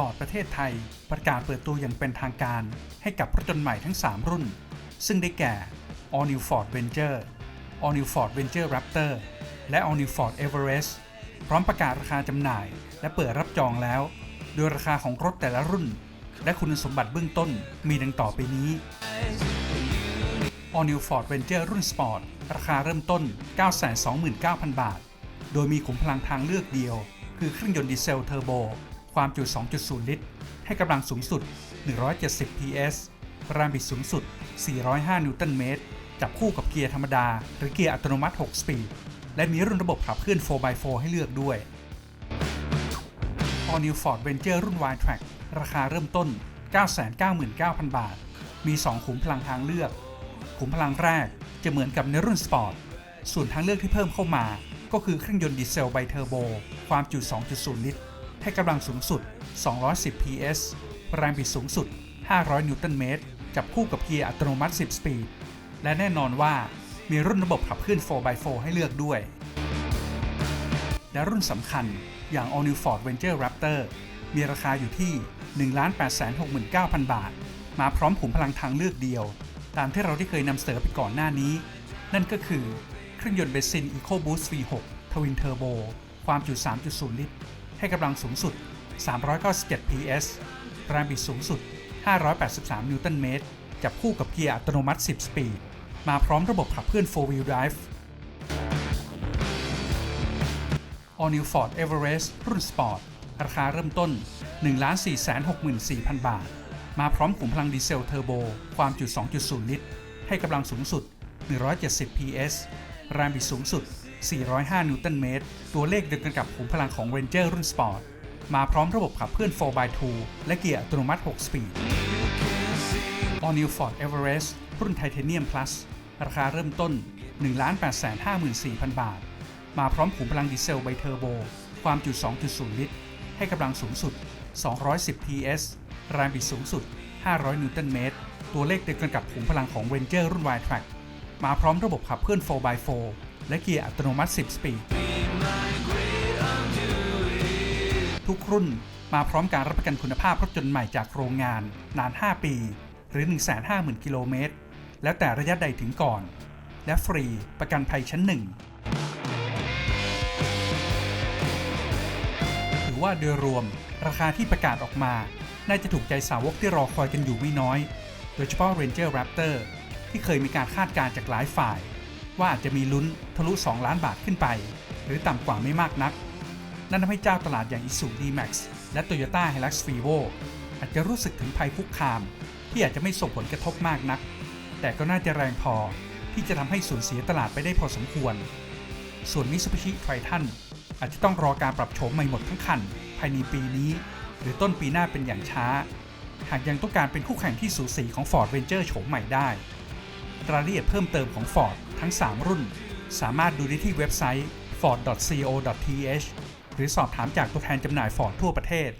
Ford ประเทศไทย ประกาศเปิดตัวอย่างเป็นทางการ ให้กับรถยนต์ใหม่ทั้ง 3 รุ่น ซึ่งได้แก่ All New Ford Ranger All New Ford Ranger Raptor และ All New Ford Everest พร้อมประกาศราคาจำหน่าย และเปิดรับจองแล้ว โดยราคาของรถแต่ละรุ่น และคุณสมบัติเบื้องต้นมีดังต่อไปนี้ All New Ford Ranger รุ่น Sport ราคาเริ่มต้น 929,000 บาท โดยมีขุมพลังทางเลือกเดียว คือเครื่องยนต์ดีเซลเทอร์โบ ความจุ 2.0 ลิตร ให้กำลังสูงสุด 170 PS แรงบิดสูงสุด 405 นิวตันเมตร จับคู่กับเกียร์ธรรมดา หรือเกียร์อัตโนมัติ 6 สปีด และมีรุ่นระบบขับเคลื่อน 4x4 ให้เลือกด้วย All New Ford Ranger รุ่น Y-Track ราคาเริ่มต้น 999,000 บาท มี 2 ขุมพลังทางเลือก ขุมพลังแรกจะเหมือนกับในรุ่นสปอร์ต ส่วนทางเลือกที่เพิ่มเข้ามา ก็คือเครื่องยนต์ดีเซลไบเทอร์โบ ความจุ 2.0 ลิตร ให้กำลังสูงสุด 210 PS แรงบิดสูงสุด 500 นิวตันเมตร จับคู่กับเกียร์อัตโนมัติ 10 สปีด และแน่นอนว่ามีรุ่นระบบขับเคลื่อน 4x4 ให้เลือกด้วย และรุ่นสำคัญอย่าง All New Ford Ranger Raptor มีราคาอยู่ที่ 1,869,000 บาท มาพร้อมขุมพลังทางเลือกเดียว ตามที่เราได้เคยนำเสนอไปก่อนหน้านี้ นั่นก็คือเครื่องยนต์เบนซิน EcoBoost V6 Twin Turbo ความจุ 3.0 ลิตร ให้กำลังสูงสุด 397 PS แรงบิดสูงสุด 583 นิวตันเมตร จับคู่กับเกียร์อัตโนมัติ 10 สปีด มาพร้อมระบบขับเคลื่อน 4-wheel drive All New Ford Everest รุ่น Sport ราคาเริ่มต้น 1,464,000 บาท มาพร้อมขุมพลังดีเซลเทอร์โบ ความจุ 2.0 ลิตร ให้กำลังสูงสุด 170 PS แรงบิดสูงสุด 405 นิวตันเมตร ตัวเลขเดียวกันกับขุมพลังของ Ranger รุ่น Sport มาพร้อมระบบขับเคลื่อน 4x2 และเกียร์อัตโนมัติ 6 สปีด All New Ford Everest รุ่น Titanium Plus ราคาเริ่มต้น 1,854,000 บาท มาพร้อมขุมพลังดีเซลไบเทอร์โบ ความจุ 2.0 ลิตร ให้กำลังสูงสุด 210 PS แรงบิดสูงสุด 500 นิวตันเมตร ตัวเลขเดียวกันกับขุมพลังของ Ranger รุ่น Y-Track มาพร้อมระบบขับเคลื่อน 4x4 และเกียร์อัตโนมัติ 10 สปีด ทุกรุ่นมาพร้อมการรับประกันคุณภาพรถยนต์ใหม่จากโรงงาน นาน 5 ปี หรือ 150,000 กิโลเมตร แล้วแต่ระยะใดถึงก่อน และฟรีประกันภัยชั้นหนึ่งถือว่าโดยรวมราคาที่ประกาศออกมา น่าจะถูกใจสาวกที่รอคอยกันอยู่ไม่น้อย โดยเฉพาะ Ranger Raptor ที่เคยมีการคาดการณ์จากหลายฝ่าย ว่าอาจจะมีลุ้นทะลุ 2 ล้านบาทขึ้นไป หรือต่ำกว่าไม่มากนัก นั่นทำให้เจ้าตลาดอย่าง Isuzu D-Max และ Toyota Hilux Vivo อาจจะรู้สึกถึงภัยคุกคาม ที่อาจจะไม่ส่งผลกระทบมากนัก แต่ก็น่าจะแรงพอที่จะทำให้สูญเสียตลาดไปได้พอสมควร ส่วน Mitsubishi Triton อาจจะต้องรอการปรับโฉมใหม่หมดทั้งคัน ภายในปีนี้ หรือต้นปีหน้าเป็นอย่างช้า หากยังต้องการเป็นคู่แข่งที่สูสีของ Ford Ranger โฉมใหม่ได้ รายละเอียดเพิ่มเติมของ Ford ทั้ง 3 รุ่น สามารถดูได้ที่เว็บไซต์ ford.co.th หรือสอบถามจากตัวแทนจำหน่าย Ford ทั่วประเทศ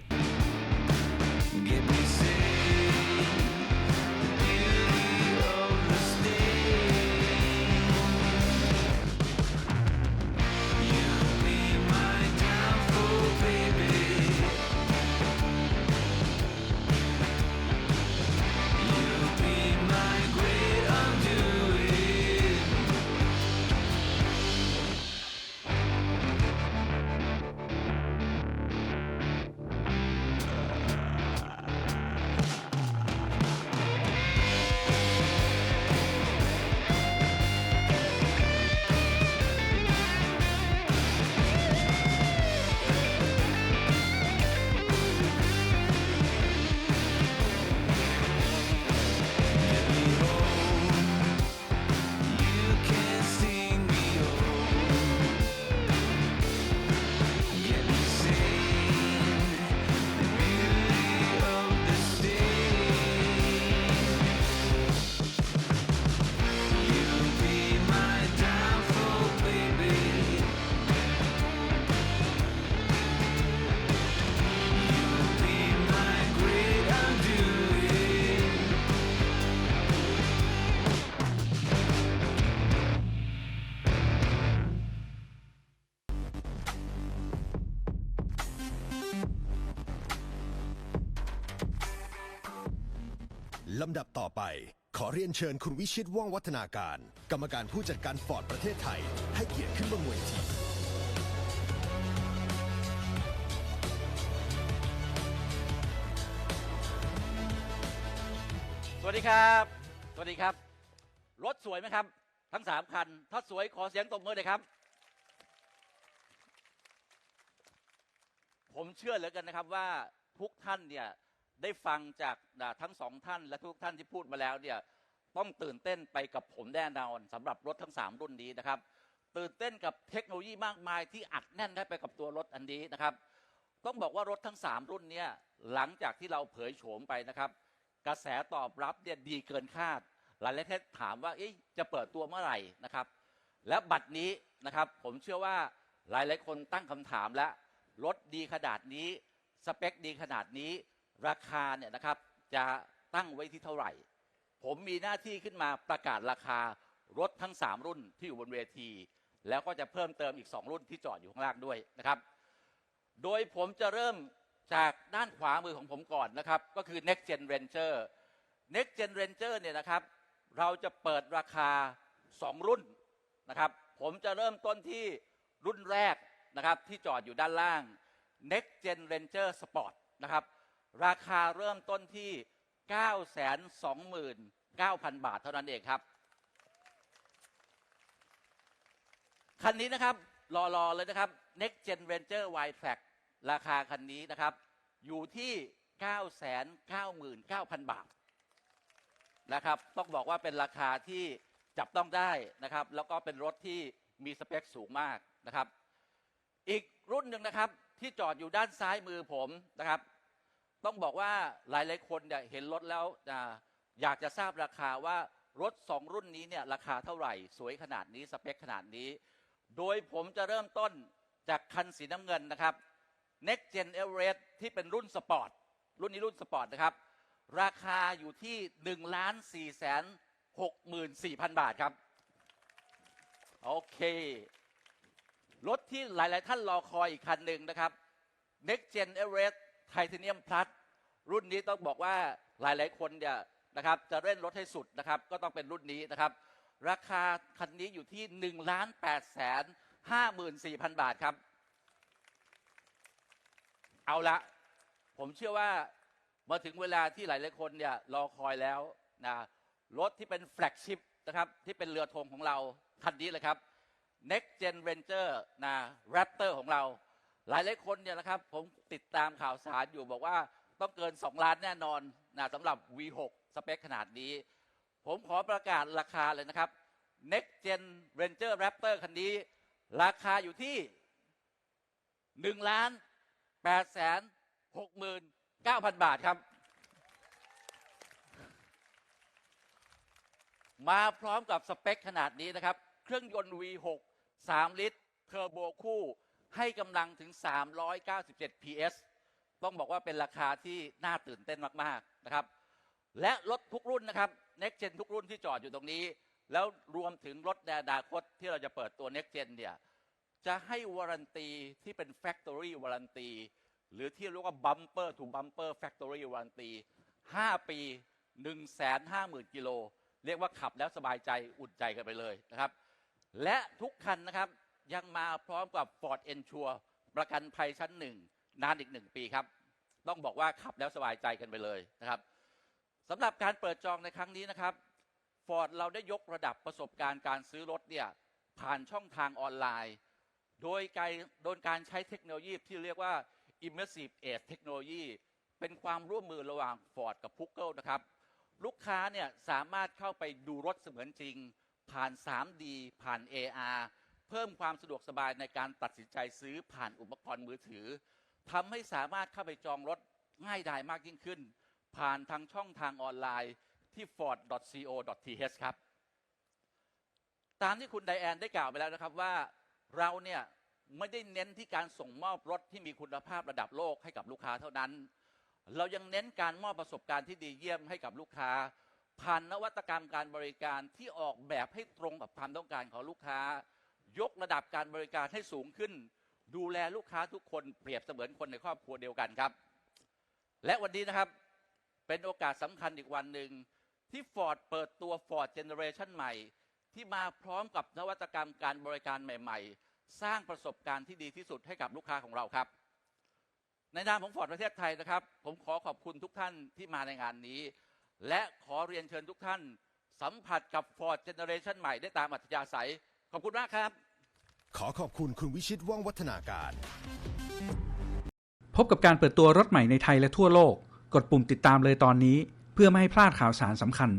ลำดับต่อไป ขอเรียนเชิญคุณวิชิตว่องวัฒนาการ กรรมการผู้จัดการฟอร์ดประเทศไทย ให้เกียรติขึ้นบนเวทีสวัสดีครับ สวัสดีครับ รถสวยไหมครับ ทั้งสามคัน ถ้าสวยขอเสียงตบมือเลยครับ ผมเชื่อเหลือเกันนะครับว่าทุกท่านเนี่ย ได้ฟังจากทั้งสองท่านและทุกท่านที่พูดมาแล้วเนี่ยต้องตื่นเต้นไปกับผมแน่นอนสำหรับรถทั้ง 3 รุ่นนี้นะครับ ตื่นเต้นกับเทคโนโลยีมากมายที่อัดแน่นเข้ไปกับตัวรถอันนี้นะครับ ต้องบอกว่ารถทั้ง 3 รุ่นเนี้หลังจากที่เราเผยโฉมไปนะครับ กระแสตอบรับเนี่ยดีเกินคาด หลายๆท่านถามว่าจะเปิดตัวเมื่อไหร่นะครับ และบัตรนี้นะครับผมเชื่อว่าหลายๆคนตั้งคำถามแล้วรถดีขนาดนี้ สเปคดีขนาดนี้ ราคาเนี่ยนะครับจะตั้งไว้ที่เท่าไหร่ ผมมีหน้าที่ขึ้นมาประกาศราคารถทั้ง 3 รุ่นที่อยู่บนเวที แล้วก็จะเพิ่มเติมอีก 2 รุ่นที่จอดอยู่ข้างล่างด้วยนะครับ โดยผมจะเริ่มจากด้านขวามือของผมก่อนนะครับ ก็คือ next gen ranger next gen ranger เนี่ยนะครับ เราจะเปิดราคา 2 รุ่นนะครับ ผมจะเริ่มต้นที่รุ่นแรกนะครับที่จอดอยู่ด้านล่าง next gen ranger sport นะครับ ราคาเริ่มต้นที่ 929,000 บาทเท่านั้นเองครับ คันนี้นะครับรอรอเลยนะครับ Next Gen Ranger Y Track ราคาคันนี้นะครับ อยู่ที่ 999,000 บาทนะครับ ต้องบอกว่าเป็นราคาที่จับต้องได้นะครับ แล้วก็เป็นรถที่มีสเปคสูงมากนะครับ อีกรุ่นหนึ่งนะครับที่จอดอยู่ด้านซ้ายมือผมนะครับ ต้องบอกว่าหลายๆคนเนี่ยเห็นรถแล้วออยากจะทราบราคาว่ารถสองรุ่นนี้เนี่ยราคาเท่าไหร่ สวยขนาดนี้สเปคขนาดนี้ โดยผมจะเริ่มต้นจากคันสีน้ำเงินนะครับ Next Gen Everest ที่เป็นรุ่นสปอร์ตรุ่นนี้รุ่นสปอร์ตนะครับ ราคาอยู่ที่1ล้าน4แสน64,000 บาทครับ โอเค รถที่หลาย ๆ ท่านรอคอยอีกคันหนึ่งนะครับ Next Gen Everest Titanium Plus รุ่นนี้ต้องบอกว่าหลายๆคนเนี่ยนะครับจะเล่นรถให้สุดนะครับ ก็ต้องเป็นรุ่นนี้นะครับ ราคาคันนี้อยู่ที่1ล้าน8แสน54,000บาทครับ เอาละผมเชื่อว่ามาถึงเวลาที่หลายๆคนเนี่ยรอคอยแล้วนะรถที่เป็นแฟลกชิพนะครับที่เป็นเรือธงของเรา คันนี้เลยครับ Next Gen Ranger นะ Raptor ของเรา หลายๆคนเนี่ยนะครับ ผมติดตามข่าวสารอยู่บอกว่าต้องเกิน 2 ล้านแน่นอนนะสำหรับ V6 สเปคขนาดนี้ ผมขอประกาศราคาเลยนะครับ Next Gen Ranger Raptor คันนี้ ราคาอยู่ที่1ล้าน8แสน69,000 บาทครับ มาพร้อมกับสเปคขนาดนี้นะครับ เครื่องยนต์ V6 3 ลิตร เทอร์โบคู่ ให้กำลังถึง 397 PS ต้องบอกว่าเป็นราคาที่น่าตื่นเต้นมาก ๆ นะครับ และรถทุกรุ่นนะครับ Next Gen ทุกรุ่นที่จอดอยู่ตรงนี้ แล้วรวมถึงรถในอนาคตที่เราจะเปิดตัว Next Gen เนี่ย จะให้วารันตีที่เป็น Factory วารันตีหรือที่เรียกว่า Bumper to Bumper Factory วารันตี5 ปี 150,000 กิโล เรียกว่าขับแล้วสบายใจอุ่นใจกันไปเลยนะครับ และทุกคันนะครับ ยังมาพร้อมกับ Ford Ensure ประกันภัยชั้นหนึ่งนานอีกหนึ่งปีครับ ต้องบอกว่าขับแล้วสบายใจกันไปเลยนะครับสำหรับการเปิดจองในครั้งนี้นะครับ Ford เราได้ยกระดับประสบการณ์การซื้อรถเนี่ยผ่านช่องทางออนไลน์ โดยการโดยการใช้เทคโนโลยีที่เรียกว่า Immersive Edge Technology เป็นความร่วมมือระหว่าง Ford กับ Google นะครับ ลูกค้าเนี่ยสามารถเข้าไปดูรถเสมือนจริง ผ่าน 3D ผ่าน AR เพิ่มความสะดวกสบายในการตัดสินใจซื้อผ่านอุปกรณ์มือถือทำให้สามารถเข้าไปจองรถง่ายดายมากยิ่งขึ้น ผ่านทางช่องทางออนไลน์ที่ ford.co.th ครับ ตามที่คุณไดแอนได้กล่าวไปแล้วนะครับว่าเราเนี่ยไม่ได้เน้นที่การส่งมอบรถที่มีคุณภาพระดับโลกให้กับลูกค้าเท่านั้น เรายังเน้นการมอบประสบการณ์ที่ดีเยี่ยมให้กับลูกค้า ผ่านนวัตกรรมการบริการที่ออกแบบให้ตรงกับความต้องการของลูกค้า ยกระดับการบริการให้สูงขึ้น ดูแลลูกค้าทุกคนเปรียบเสมือนคนในครอบครัวเดียวกันครับ และวันนี้นะครับเป็นโอกาสสำคัญอีกวันหนึ่งที่ Ford เปิดตัว Ford Generation ใหม่ ที่มาพร้อมกับนวัตกรรมการบริการใหม่ ๆ สร้างประสบการณ์ที่ดีที่สุดให้กับลูกค้าของเราครับ ในนามของ Ford ประเทศไทยนะครับ ผมขอขอบคุณทุกท่านที่มาในงานนี้ และขอเรียนเชิญทุกท่าน สัมผัสกับ Ford Generation ใหม่ได้ตามอัธยาศัย ขอบคุณมากครับ ขอขอบคุณคุณวิชิตว่องวัฒนาการ พบกับการเปิดตัวรถใหม่ในไทยและทั่วโลก กดปุ่มติดตามเลยตอนนี้ เพื่อไม่ให้พลาดข่าวสารสำคัญ